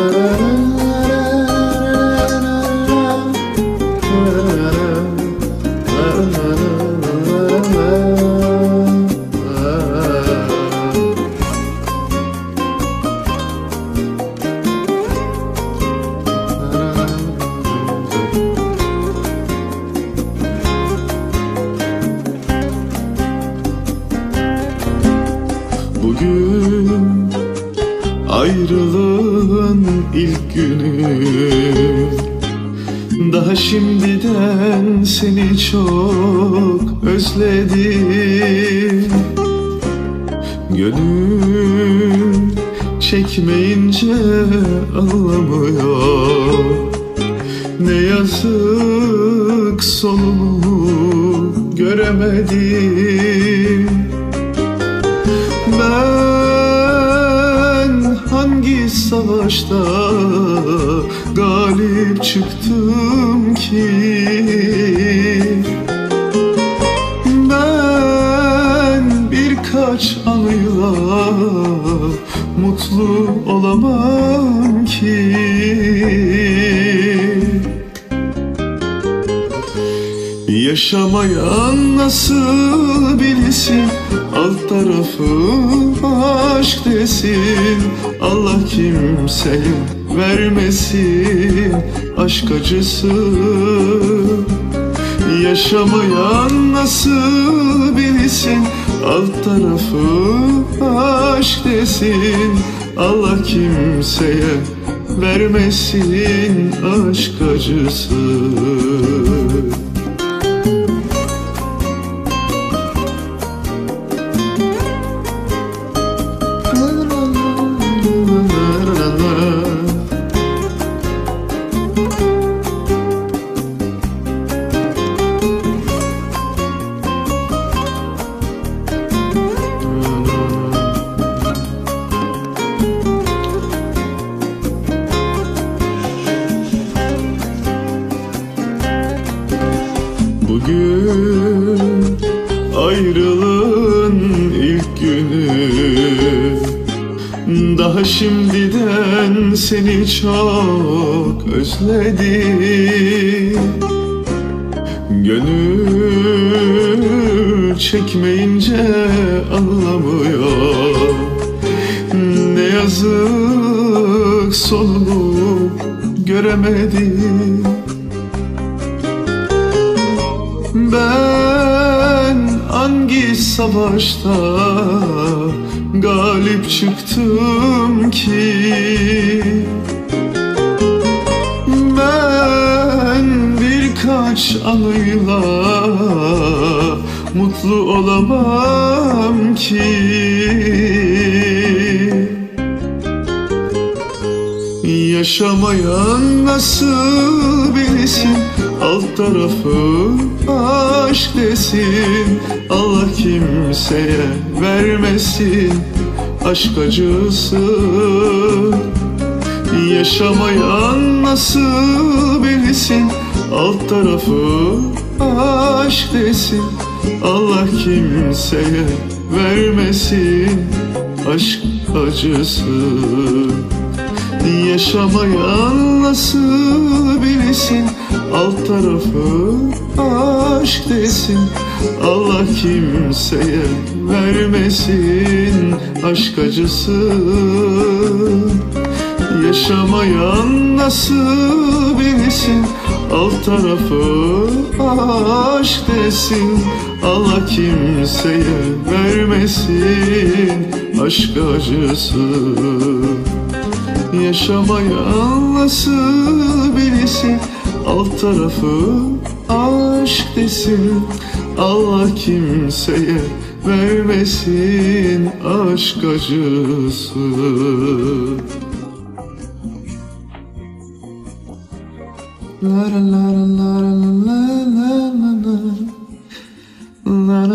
la la la la ayrılığın ilk günü. Daha şimdiden seni çok özledim. Gönül çekmeyince anlamıyor. Ne yazık sonunu göremedim savaşta galip çıktım ki? Ben birkaç anıyla mutlu olamam ki. Yaşamayan nasıl bilsin Alt tarafı aşk desin Allah kimseye vermesin. Aşk acısı Yaşamayan nasıl bilsin? Alt tarafı aşk desin Allah kimseye vermesin. Aşk acısı Bugün ayrılığın ilk günü. Daha şimdiden seni çok özledim. Gönül çekmeyince anlamıyor. Ne yazık sonunu göremedim hangi savaşta galip çıktım ki? Ben birkaç anıyla mutlu olamam ki. Yaşamayan nasıl bilsin Alt tarafı aşk desin. Allah kimseye vermesin Aşk acısı. Yaşamayan nasıl bilsin? Alt tarafı aşk desin. Allah kimseye vermesin Aşk acısı Yaşamayan nasıl bilsin. Alt tarafı aşk desin. Allah kimseye vermesin Aşk acısı. Yaşamayan nasıl bilsin. Alt tarafı aşk desin. Allah kimseye vermesin Aşk acısı Yaşamayan nasıl bilsin Alt tarafı aşk desin. Allah kimseye vermesin aşk acısı. La la la la la la la la la